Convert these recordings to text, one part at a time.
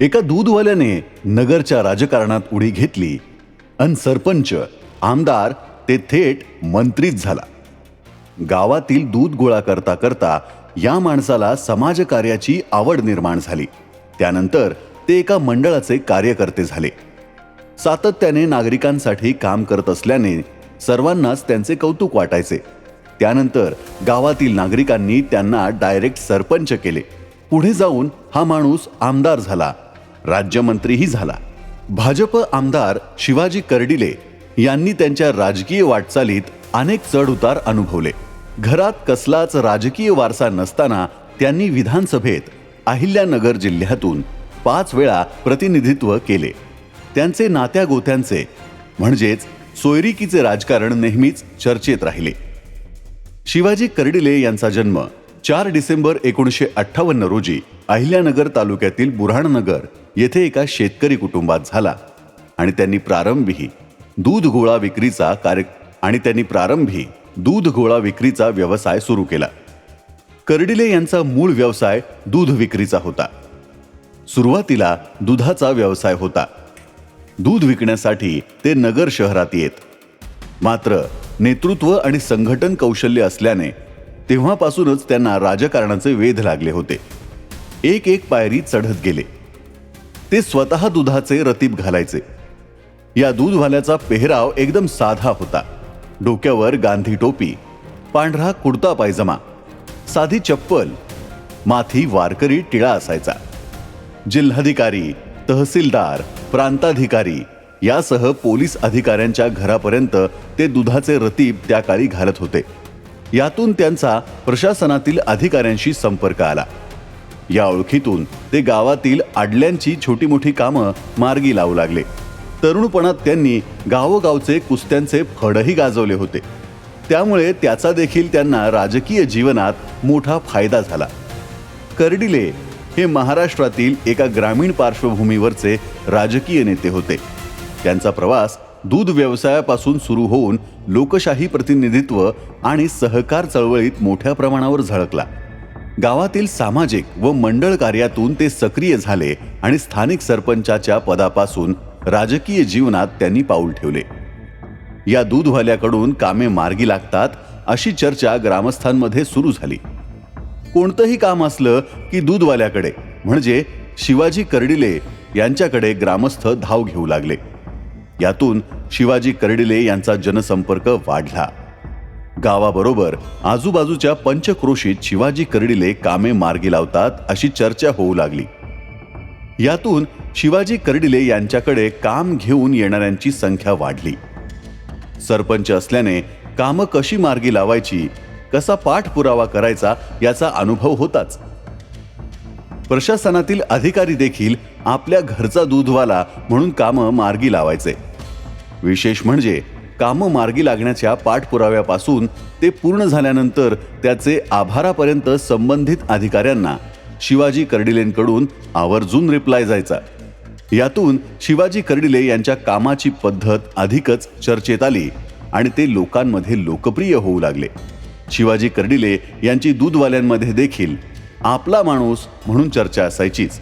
एका दूधवाल्याने नगरच्या राजकारणात उडी घेतली अन सरपंच आमदार ते थेट मंत्रीच झाला. गावातील दूध गोळा करता करता या माणसाला समाजकार्याची आवड निर्माण झाली. त्यानंतर ते एका मंडळाचे कार्यकर्ते झाले. सातत्याने नागरिकांसाठी काम करत असल्याने सर्वांनाच त्यांचे कौतुक वाटायचे. त्यानंतर गावातील नागरिकांनी त्यांना डायरेक्ट सरपंच केले. पुढे जाऊन हा माणूस आमदार झाला. राज्यमंत्रीही झाला. भाजप आमदार शिवाजी कर्डिले यांनी त्यांच्या राजकीय वाटचालीत अनेक चढउतार अनुभवले. घरात कसलाच राजकीय वारसा नसताना त्यांनी विधानसभेत अहिल्यानगर जिल्ह्यातून पाच वेळा प्रतिनिधित्व केले. त्यांचे नात्या गोत्यांचे म्हणजेच सोयरिकीचे राजकारण नेहमीच चर्चेत राहिले. शिवाजी कर्डिले यांचा जन्म चार डिसेंबर एकोणीसशे अठ्ठावन्न रोजी अहिल्यानगर तालुक्यातील बुऱ्हाणनगर येथे एका शेतकरी कुटुंबात झाला आणि त्यांनी प्रारंभी दूध गोळा विक्रीचा कार्य आणि त्यांनी प्रारंभी दूध गोळा विक्रीचा व्यवसाय सुरू केला. कर्डिले यांचा मूळ व्यवसाय दूध विक्रीचा होता. सुरुवातीला दुधाचा व्यवसाय होता. दूध विकण्यासाठी ते नगर शहरात येत. मात्र नेतृत्व आणि संघटन कौशल्य असल्याने तेव्हापासूनच त्यांना राजकारणाचे वेध लागले होते. एक एक पायरी चढत गेले. ते स्वतः दुधाचे रतीब घालायचे. या दूधवाल्याचा पेहराव एकदम साधा होता. डोक्यावर गांधी टोपी पांढरा कुडता पायजमा साधी चप्पल माथी वारकरी टिळा असायचा. जिल्हाधिकारी तहसीलदार प्रांताधिकारी यासह पोलीस अधिकाऱ्यांच्या घरापर्यंत ते दुधाचे रतीब त्या काळी घालत होते. यातून त्यांचा प्रशासनातील अधिकाऱ्यांशी संपर्क आला. या ओळखीतून ते गावातील आडल्यांची छोटी मोठी कामं मार्गी लावू लागले. तरुणपणात त्यांनी गावोगावचे कुस्त्यांचे फडही गाजवले होते. त्यामुळे त्याचा देखील त्यांना राजकीय जीवनात मोठा फायदा झाला. कर्डिले हे महाराष्ट्रातील एका ग्रामीण पार्श्वभूमीवरचे राजकीय नेते होते. त्यांचा प्रवास दूध व्यवसायापासून सुरू होऊन लोकशाही प्रतिनिधित्व आणि सहकार चळवळीत मोठ्या प्रमाणावर झळकला. गावातील सामाजिक व मंडळ कार्यातून ते सक्रिय झाले आणि स्थानिक सरपंचाच्या पदापासून राजकीय जीवनात त्यांनी पाऊल ठेवले. या दूधवाल्याकडून कामे मार्गी लागतात अशी चर्चा ग्रामस्थांमध्ये सुरू झाली. कोणतंही काम असलं की दूधवाल्याकडे म्हणजे शिवाजी कर्डिले यांच्याकडे ग्रामस्थ धाव घेऊ लागले. यातून शिवाजी कर्डिले यांचा जनसंपर्क वाढला. गावाबरोबर आजूबाजूच्या पंचक्रोशीत शिवाजी कर्डिले कामे मार्गी लावतात अशी चर्चा होऊ लागली. यातून शिवाजी कर्डिले यांच्याकडे काम घेऊन येणाऱ्यांची संख्या वाढली. सरपंच असल्याने कामं कशी मार्गी लावायची कसा पाठपुरावा करायचा याचा अनुभव होताच. प्रशासनातील अधिकारी देखील आपल्या घरचा दूधवाला म्हणून कामं मार्गी लावायचे. विशेष म्हणजे कामं मार्गी लागण्याच्या पाठपुराव्यापासून ते पूर्ण झाल्यानंतर त्याचे आभारापर्यंत संबंधित अधिकाऱ्यांना शिवाजी कर्डिलेंकडून आवर्जून रिप्लाय जायचा. यातून शिवाजी कर्डिले यांच्या कामाची पद्धत अधिकच चर्चेत आली आणि ते लोकांमध्ये लोकप्रिय होऊ लागले. शिवाजी कर्डिले यांची दूधवाल्यांमध्ये देखील आपला माणूस म्हणून चर्चा असायचीच.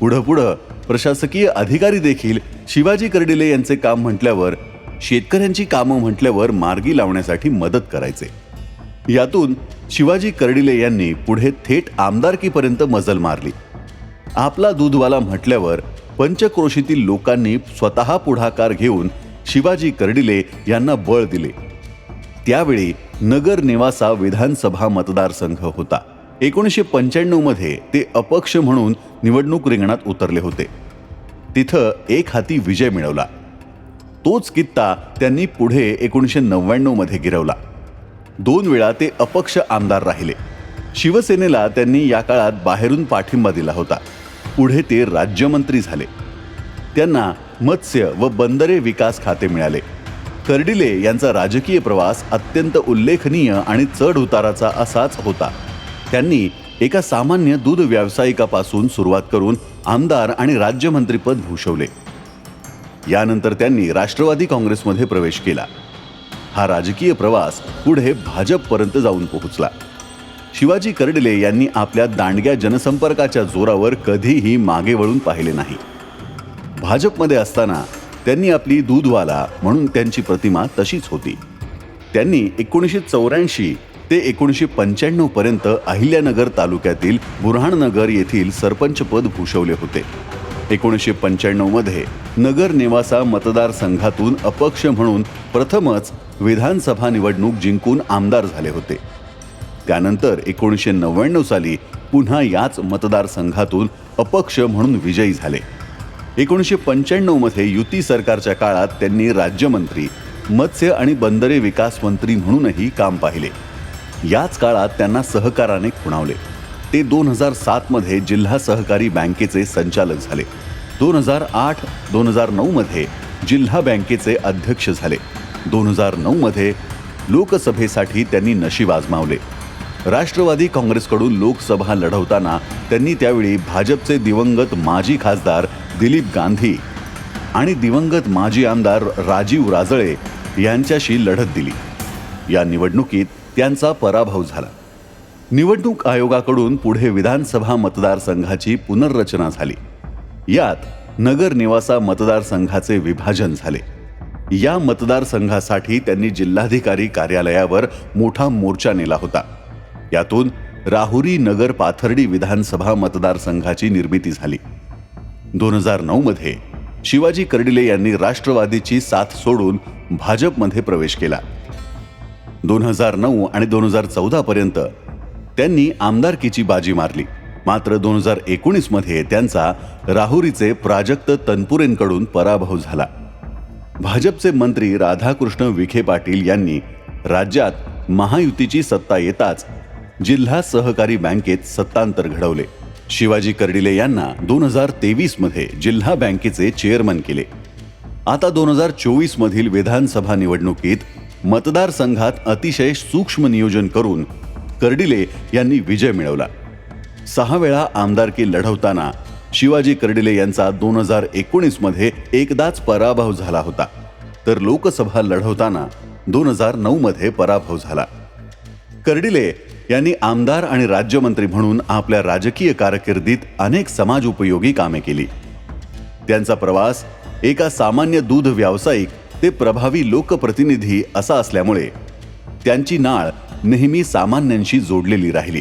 पुढं पुढं प्रशासकीय अधिकारी देखील शिवाजी कर्डिले यांचे काम म्हटल्यावर शेतकऱ्यांची कामं म्हटल्यावर मार्गी लावण्यासाठी मदत करायचे. यातून शिवाजी कर्डिले यांनी पुढे थेट आमदारकीपर्यंत मजल मारली. आपला दूधवाला म्हटल्यावर पंचक्रोशीतील लोकांनी स्वतः पुढाकार घेऊन शिवाजी कर्डिले यांना बळ दिले. त्यावेळी नगर निवासा विधानसभा मतदारसंघ होता. एकोणीसशे पंच्याण्णवमध्ये ते अपक्ष म्हणून निवडणूक रिंगणात उतरले होते. तिथं एक हाती विजय मिळवला. तोच कित्ता त्यांनी पुढे एकोणीसशे नव्याण्णवमध्ये गिरवला. दोन वेळा ते अपक्ष आमदार राहिले. शिवसेनेला त्यांनी या काळात बाहेरून पाठिंबा दिला होता. पुढे ते राज्यमंत्री झाले. त्यांना मत्स्य व बंदरे विकास खाते मिळाले. कर्डिले यांचा राजकीय प्रवास अत्यंत उल्लेखनीय आणि चढ उताराचा असाच होता. त्यांनी एका सामान्य दूध व्यावसायिकापासून सुरुवात करून आमदार आणि राज्यमंत्रीपद भूषवले. यानंतर त्यांनी राष्ट्रवादी काँग्रेसमध्ये प्रवेश केला. हा राजकीय प्रवास पुढे भाजपपर्यंत जाऊन पोहोचला. शिवाजी कर्डिले यांनी आपल्या दांडग्या जनसंपर्काच्या जोरावर कधीही मागे वळून पाहिले नाही. भाजपमध्ये असताना त्यांनी आपली दूधवाला म्हणून त्यांची प्रतिमा तशीच होती. त्यांनी एकोणीसशे चौऱ्याऐंशी ते एकोणीसशे पंच्याण्णव पर्यंत अहिल्यानगर तालुक्यातील बुरहाणनगर येथील सरपंच पद भूषवले होते. एकोणीसशे पंच्याण्णवमध्ये नगर नेवासा मतदारसंघातून अपक्ष म्हणून प्रथमच विधानसभा निवडणूक जिंकून आमदार झाले होते. त्यानंतर एकोणीसशे नव्याण्णव साली पुन्हा याच मतदारसंघातून अपक्ष म्हणून विजयी झाले. एकोणीसशे पंच्याण्णवमध्ये युती सरकारच्या काळात त्यांनी राज्यमंत्री मत्स्य आणि बंदरे विकास मंत्री म्हणूनही काम पाहिले. याच काळात त्यांना सहकाराने खुणावले. ते दोन हजार सातमध्ये जिल्हा सहकारी बँकेचे संचालक झाले. दोन हजार आठ दोन हजार नऊमध्ये जिल्हा बँकेचे अध्यक्ष झाले. दोन हजार नऊमध्ये लोकसभेसाठी त्यांनी नशीब आजमावले. राष्ट्रवादी काँग्रेसकडून लोकसभा लढवताना त्यांनी त्यावेळी भाजपचे दिवंगत माजी खासदार दिलीप गांधी आणि दिवंगत माजी आमदार राजीव राजळे यांच्याशी लढत दिली. या निवडणुकीत त्यांचा पराभव झाला. निवडणूक आयोगाकडून पुढे विधानसभा मतदारसंघाची पुनर्रचना झाली. यात नगर निवासा मतदारसंघाचे विभाजन झाले. या मतदारसंघासाठी त्यांनी जिल्हाधिकारी कार्यालयावर मोठा मोर्चा नेला होता. यातून राहुरी नगर पाथर्डी विधानसभा मतदारसंघाची निर्मिती झाली. दोन हजार नऊमध्ये शिवाजी कर्डिले यांनी राष्ट्रवादीची साथ सोडून भाजपमध्ये प्रवेश केला. दोन हजार नऊ आणि दोन हजार चौदा पर्यंत त्यांनी आमदारकीची बाजी मारली. मात्र दोन हजार एकोणीसमध्ये त्यांचा राहुरीचे प्राजक्त तनपुरेंकडून पराभव झाला. भाजपचे मंत्री राधाकृष्ण विखे पाटील यांनी राज्यात महायुतीची सत्ता येताच जिल्हा सहकारी बँकेत सत्तांतर घडवले. शिवाजी कर्डिले यांना दोन हजार तेवीसमध्ये जिल्हा बँकेचे चेअरमन केले. आता दोन हजार चोवीस मधील विधानसभा निवडणुकीत मतदारसंघात अतिशय सूक्ष्म नियोजन करून कर्डिले यांनी विजय मिळवला. सहा वेळा आमदारकी लढवताना शिवाजी कर्डिले यांचा दोन हजार एकोणीसमध्ये एकदाच पराभव झाला होता. तर लोकसभा लढवताना दोन हजार नऊमध्ये पराभव झाला. कर्डिले यांनी आमदार आणि राज्यमंत्री म्हणून आपल्या राजकीय कारकिर्दीत अनेक समाजोपयोगी कामे केली. त्यांचा प्रवास एका सामान्य दूध व्यावसायिक ते प्रभावी लोकप्रतिनिधी असा असल्यामुळे त्यांची नाळ नेहमी सामान्यांशी जोडलेली राहिली.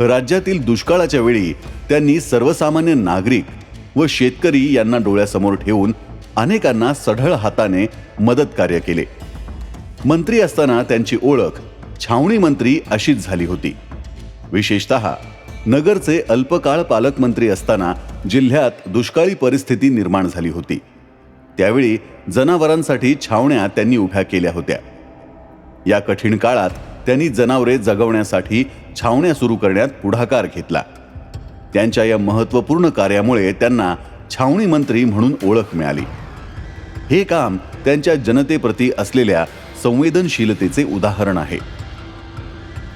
राज्यातील दुष्काळाच्या वेळी त्यांनी सर्वसामान्य नागरिक व शेतकरी यांना डोळ्यासमोर ठेवून अनेकांना सढळ हाताने मदत कार्य केले. मंत्री असताना त्यांची ओळख छावणी मंत्री अशीच झाली होती. विशेषतः नगरचे अल्पकाळ पालकमंत्री असताना जिल्ह्यात दुष्काळी परिस्थिती निर्माण झाली होती. त्यावेळी जनावरांसाठी छावण्या त्यांनी उभ्या केल्या होत्या. या कठीण काळात त्यांनी जनावरे जगवण्यासाठी छावण्या सुरू करण्यात पुढाकार घेतला. त्यांच्या या महत्त्वपूर्ण कार्यामुळे त्यांना छावणी मंत्री म्हणून ओळख मिळाली. हे काम त्यांच्या जनतेप्रती असलेल्या संवेदनशीलतेचे उदाहरण आहे.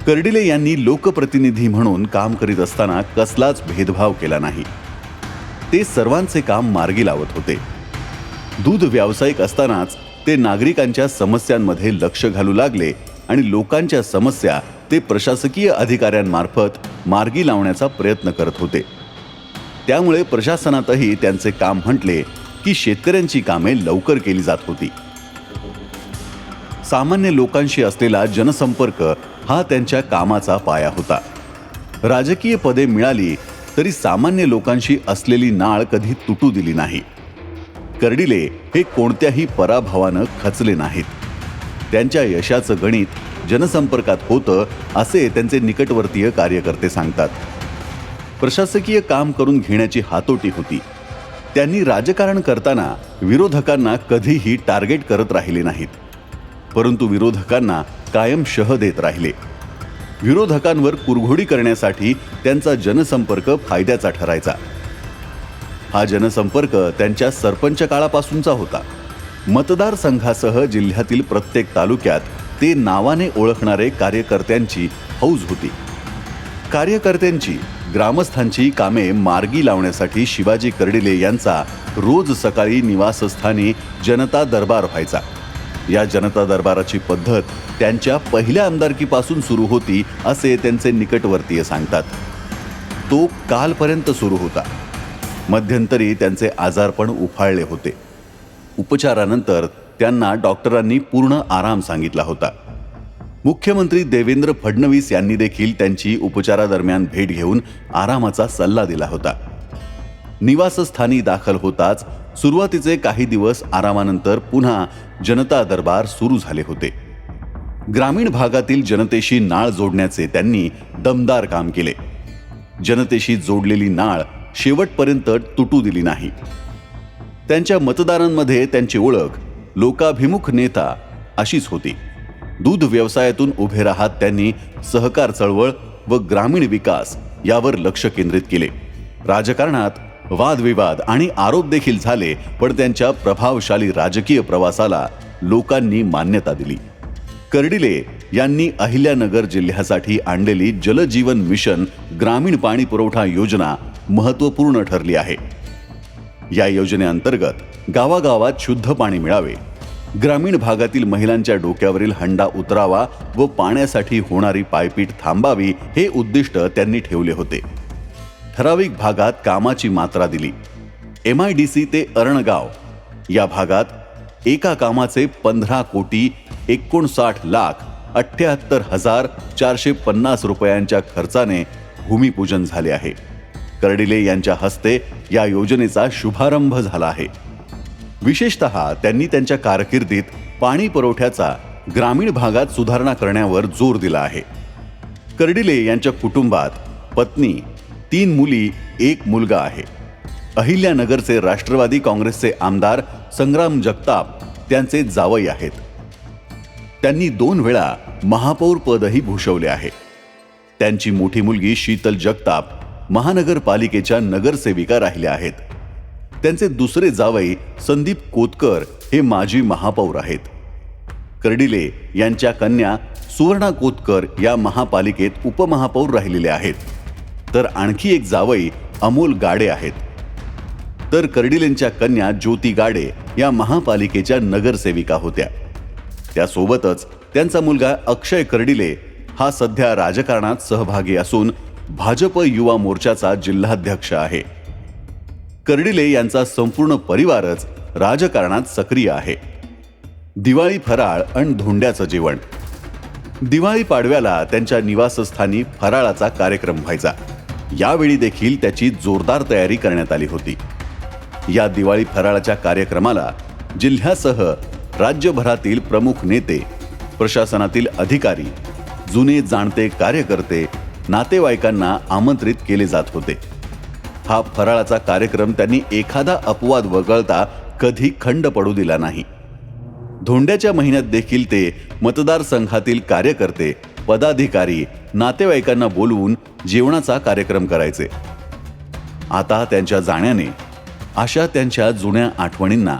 कर्डिले यांनी लोकप्रतिनिधी म्हणून काम करीत असताना कसलाच भेदभाव केला नाही. ते सर्वांचे काम मार्गी लावत होते. दूध व्यावसायिक असतानाच ते नागरिकांच्या समस्यांमध्ये लक्ष घालू लागले आणि लोकांच्या समस्या ते प्रशासकीय अधिकाऱ्यांमार्फत मार्गी लावण्याचा प्रयत्न करत होते. त्यामुळे प्रशासनातही त्यांचे काम म्हटले की शेतकऱ्यांची कामे लवकर केली जात होती. सामान्य लोकांशी असलेला जनसंपर्क हा त्यांच्या कामाचा पाया होता. राजकीय पदे मिळाली तरी सामान्य लोकांशी असलेली नाळ कधी तुटू दिली नाही. कर्डिले हे कोणत्याही पराभवानं खचले नाहीत. त्यांच्या यशाचं गणित जनसंपर्कात होतं असे त्यांचे निकटवर्तीय कार्यकर्ते सांगतात. प्रशासकीय काम करून घेण्याची हातोटी होती. त्यांनी राजकारण करताना विरोधकांना कधीही टार्गेट करत राहिले नाहीत. परंतु विरोधकांना कायम शह देत राहिले. विरोधकांवर कुरघोडी करण्यासाठी त्यांचा जनसंपर्क फायद्याचा ठरायचा. हा जनसंपर्क त्यांच्या सरपंच काळापासूनचा होता. मतदारसंघासह जिल्ह्यातील प्रत्येक तालुक्यात ते नावाने ओळखणारे कार्यकर्त्यांची हौज होती. कार्यकर्त्यांची ग्रामस्थांची कामे मार्गी लावण्यासाठी शिवाजी कर्डिले यांचा रोज सकाळी निवासस्थानी जनता दरबार व्हायचा. या जनता दरबाराची पद्धत त्यांच्या पहिल्या आमदारकीपासून सुरू होती असे त्यांचे निकटवर्तीय सांगतात. तो कालपर्यंत सुरू होता. मध्यंतरी त्यांचे आजारपण उफाळले होते. उपचारानंतर त्यांना डॉक्टरांनी पूर्ण आराम सांगितला होता. मुख्यमंत्री देवेंद्र फडणवीस यांनी देखील त्यांची उपचारादरम्यान भेट घेऊन आरामाचा सल्ला दिला होता. निवासस्थानी दाखल होताच सुरुवातीचे काही दिवस आरामानंतर पुन्हा जनता दरबार सुरू झाले होते. ग्रामीण भागातील जनतेशी नाळ जोडण्याचे त्यांनी दमदार काम केले. जनतेशी जोडलेली नाळ शेवटपर्यंत तुटू दिली नाही. त्यांच्या मतदारांमध्ये त्यांची ओळख लोकाभिमुख नेता अशीच होती. दूध व्यवसायातून उभे राहत त्यांनी सहकार चळवळ व ग्रामीण विकास यावर लक्ष केंद्रित केले. राजकारणात वादविवाद आणि आरोप देखील झाले पण त्यांच्या प्रभावशाली राजकीय प्रवासाला लोकांनी मान्यता दिली. कर्डिले यांनी अहिल्यानगर जिल्ह्यासाठी आणलेली जलजीवन मिशन ग्रामीण पाणी पुरवठा योजना महत्त्वपूर्ण ठरली आहे. या योजनेअंतर्गत गावागावात शुद्ध पाणी मिळावे. ग्रामीण भागातील महिलांच्या डोक्यावरील हंडा उतरावा व पाण्यासाठी होणारी पायपीट थांबावी हे उद्दिष्ट त्यांनी ठेवले होते. ठराविक भागात कामाची मात्रा दिली. एम आय डी सी ते अरणगाव. या भागात एका कामाचे पंधरा कोटी एकोणसाठ लाख अठ्ठ्याहत्तर हजार चारशे पन्नास रुपयांच्या खर्चाने भूमिपूजन झाले आहे. कर्डिले यांच्या हस्ते या योजनेचा शुभारंभ झाला आहे. विशेषत त्यांनी त्यांच्या कारकिर्दीत पाणी पुरवठ्याचा ग्रामीण भागात सुधारणा करण्यावर जोर दिला आहे. कर्डिले यांच्या कुटुंबात पत्नी तीन मुली एक मुलगा आहे. अहिल्यानगरचे राष्ट्रवादी काँग्रेसचे आमदार संग्राम जगताप त्यांचे जावई आहेत. त्यांनी दोन वेळा महापौर पदही भूषवले आहे. त्यांची मोठी मुलगी शीतल जगताप महानगरपालिकेच्या नगरसेविका राहिल्या आहेत. त्यांचे दुसरे जावई संदीप कोतकर हे माजी महापौर आहेत. कर्डिले यांच्या कन्या सुवर्णा कोतकर या महापालिकेत उपमहापौर राहिलेल्या आहेत. तर आणखी एक जावई अमोल गाडे आहेत. तर कर्डिलेंच्या कन्या ज्योती गाडे या महापालिकेच्या नगरसेविका होत्या. त्यासोबतच त्यांचा मुलगा अक्षय कर्डिले हा सध्या राजकारणात सहभागी असून भाजप युवा मोर्चाचा जिल्हाध्यक्ष आहे. कर्डिले यांचा संपूर्ण परिवारच राजकारणात सक्रिय आहे. दिवाळी फराळ आणि धोंड्याचं जेवण. दिवाळी पाडव्याला त्यांच्या निवासस्थानी फराळाचा कार्यक्रम व्हायचा. यावेळी देखील त्याची जोरदार तयारी करण्यात आली होती. या दिवाळी फराळाच्या कार्यक्रमाला जिल्ह्यासह राज्यभरातील प्रमुख नेते प्रशासनातील अधिकारी जुने जाणते कार्यकर्ते नातेवाईकांना आमंत्रित केले जात होते. हा फराळाचा कार्यक्रम त्यांनी एखादा अपवाद वगळता कधी खंड पडू दिला नाही. धोंड्याच्या महिन्यात देखील ते मतदारसंघातील कार्यकर्ते पदाधिकारी नातेवाईकांना बोलवून जेवणाचा कार्यक्रम करायचे. आता त्यांच्या जाण्याने अशा त्यांच्या जुन्या आठवणींना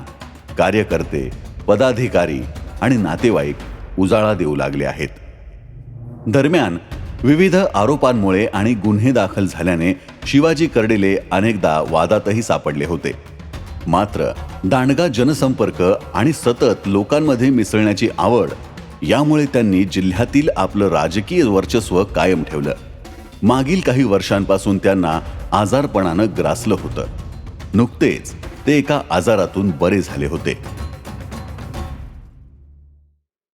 कार्यकर्ते पदाधिकारी आणि नातेवाईक उजाळा देऊ लागले आहेत. दरम्यान विविध आरोपांमुळे आणि गुन्हे दाखल झाल्याने शिवाजी कर्डिले अनेकदा वादातही सापडले होते. मात्र दांडगा जनसंपर्क आणि सतत लोकांमध्ये मिसळण्याची आवड यामुळे त्यांनी जिल्ह्यातील आपलं राजकीय वर्चस्व कायम ठेवलं. मागील काही वर्षांपासून त्यांना आजारपणानं ग्रासलं होतं. नुकतेच ते एका आजारातून बरे झाले होते.